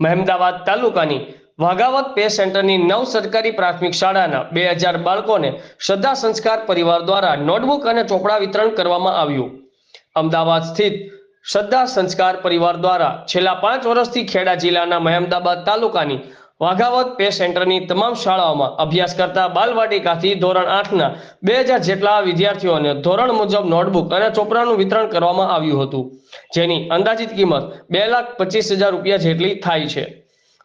મહેમદાવાદ તાલુકાની વાઘાવત પે સેન્ટરની નવ સરકારી પ્રાથમિક શાળાના બે હજાર બાળકોને શ્રદ્ધા સંસ્કાર પરિવાર દ્વારા નોટબુક અને ચોપડા વિતરણ કરવામાં આવ્યું. અમદાવાદ સ્થિત શ્રદ્ધા સંસ્કાર પરિવાર દ્વારા છેલ્લા પાંચ વર્ષથી ખેડા જિલ્લાના મહેમદાબાદ તાલુકાની વાઘાવત પે સેન્ટરની તમામ શાળાઓમાં અભ્યાસ કરતા બાલવાટિકાથી ધોરણ આઠના બે હજાર જેટલા વિદ્યાર્થીઓને ધોરણ મુજબ નોટબુક અને ચોપડાનું વિતરણ કરવામાં આવ્યું હતું. જેની અંદાજિત કિંમત બે લાખ પચીસ હજાર રૂપિયા જેટલી થાય છે.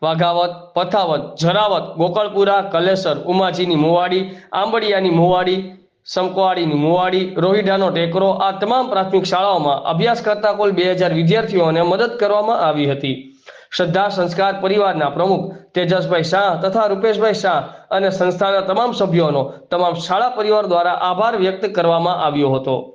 વાઘાવત, પથાવત, જરાવત ગોકળપુરા કલેસર, ઉમાજીની મુવાડી, આંબડિયાની મુવાડી, સમકવાડીની મુવાડી, રોહિડાનો ટેકરો આ તમામ પ્રાથમિક શાળાઓમાં અભ્યાસ કરતા કુલ બે હજાર વિદ્યાર્થીઓને મદદ કરવામાં આવી હતી. શ્રદ્ધા, સંસ્કાર પરિવારના પ્રમુખ તેજસભાઈ શાહ તથા રૂપેશભાઈ શાહ અને સંસ્થાના તમામ સભ્યોનો તમામ શાળા પરિવાર દ્વારા આભાર વ્યક્ત કરવામાં આવ્યો હતો.